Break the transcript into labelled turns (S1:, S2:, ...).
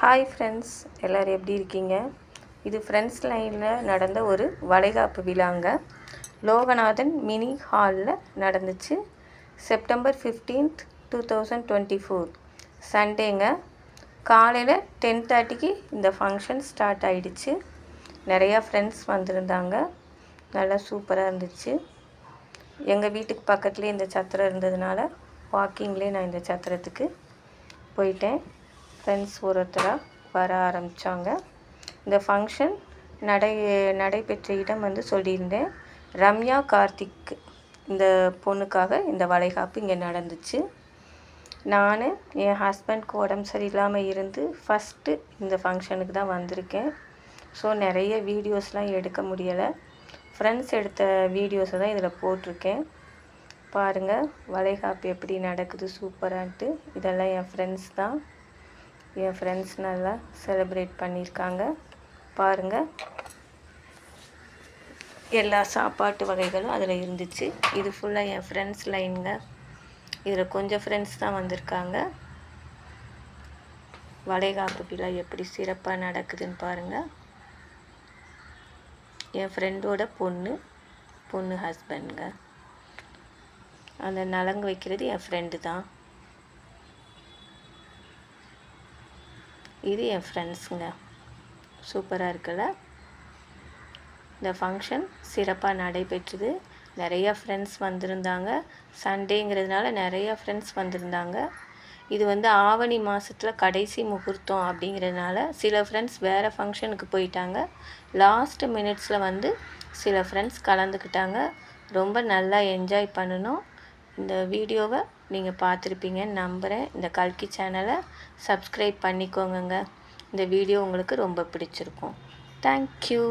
S1: Hi friends எல்லோரும் எப்படி இருக்கீங்க? இது ஃப்ரெண்ட்ஸ் லைனில் நடந்த ஒரு வளைகாப்பு விழாங்க. லோகநாதன் மினி ஹாலில் நடந்துச்சு. September fifteenth two thousand twenty four சண்டேங்க காலையில் டென் தேர்ட்டிக்கு இந்த ஃபங்க்ஷன் ஸ்டார்ட் ஆகிடுச்சு நிறையா ஃப்ரெண்ட்ஸ் வந்திருந்தாங்க. நல்லா சூப்பராக இருந்துச்சு. எங்கள் வீட்டுக்கு பக்கத்துலேயே இந்த சத்திரம் இருந்ததுனால வாக்கிங்லேயே நான் இந்த சத்திரத்துக்கு போயிட்டேன். ஃப்ரெண்ட்ஸ் ஒருத்தராக வர ஆரம்பித்தாங்க இந்த ஃபங்க்ஷன் நடை நடைபெற்ற இடம் வந்து சொல்லியிருந்தேன். ரம்யா கார்த்திக் இந்த பொண்ணுக்காக இந்த வளைகாப்பு இங்கே நடந்துச்சு. நான் என் ஹஸ்பண்ட்க்கு உடம்பு சரியில்லாமல் இருந்து ஃபஸ்ட்டு இந்த ஃபங்க்ஷனுக்கு தான் வந்திருக்கேன். ஸோ நிறைய வீடியோஸ்லாம் எடுக்க முடியலை. ஃப்ரெண்ட்ஸ் எடுத்த வீடியோஸை தான் இதில் போட்டிருக்கேன். பாருங்கள் வளைகாப்பு எப்படி நடக்குது சூப்பரான்ட்டு இதெல்லாம் என் ஃப்ரெண்ட்ஸ் தான். என் ஃப்ரெண்ட்ஸ் நல்லா செலிப்ரேட் பண்ணியிருக்காங்க பாருங்கள் எல்லா சாப்பாட்டு வகைகளும் அதில் இருந்துச்சு. இது ஃபுல்லாக என் ஃப்ரெண்ட்ஸ் லைனுங்க இதில் கொஞ்சம் ஃப்ரெண்ட்ஸ் தான் வந்திருக்காங்க. வளைகாப்பு விழா எப்படி சிறப்பாக நடக்குதுன்னு பாருங்கள் என் ஃப்ரெண்டோட பொண்ணு பொண்ணு ஹஸ்பண்டுங்க அந்த நலங்கு வைக்கிறது என் ஃப்ரெண்டு தான். இது என் ஃப்ரெண்ட்ஸுங்க சூப்பராக இருக்குல்ல? இந்த ஃபங்க்ஷன் சிறப்பாக நடைபெற்றுது. நிறையா ஃப்ரெண்ட்ஸ் வந்திருந்தாங்க. சண்டேங்கிறதுனால நிறையா ஃப்ரெண்ட்ஸ் வந்திருந்தாங்க. இது வந்து ஆவணி மாதத்தில் கடைசி முகூர்த்தம் அப்படிங்கிறதுனால சில ஃப்ரெண்ட்ஸ் வேறு ஃபங்க்ஷனுக்கு போயிட்டாங்க. லாஸ்ட் மினிட்ஸில் வந்து சில ஃப்ரெண்ட்ஸ் கலந்துக்கிட்டாங்க. ரொம்ப நல்லா என்ஜாய் பண்ணணும். இந்த வீடியோவை நீங்கள் பார்த்துருப்பீங்கன்னு நம்புகிறேன் இந்த கல்கி சேனலை சப்ஸ்கிரைப் பண்ணிக்கோங்கங்க. இந்த வீடியோ உங்களுக்கு ரொம்ப பிடிச்சிருக்கும். தேங்க்யூ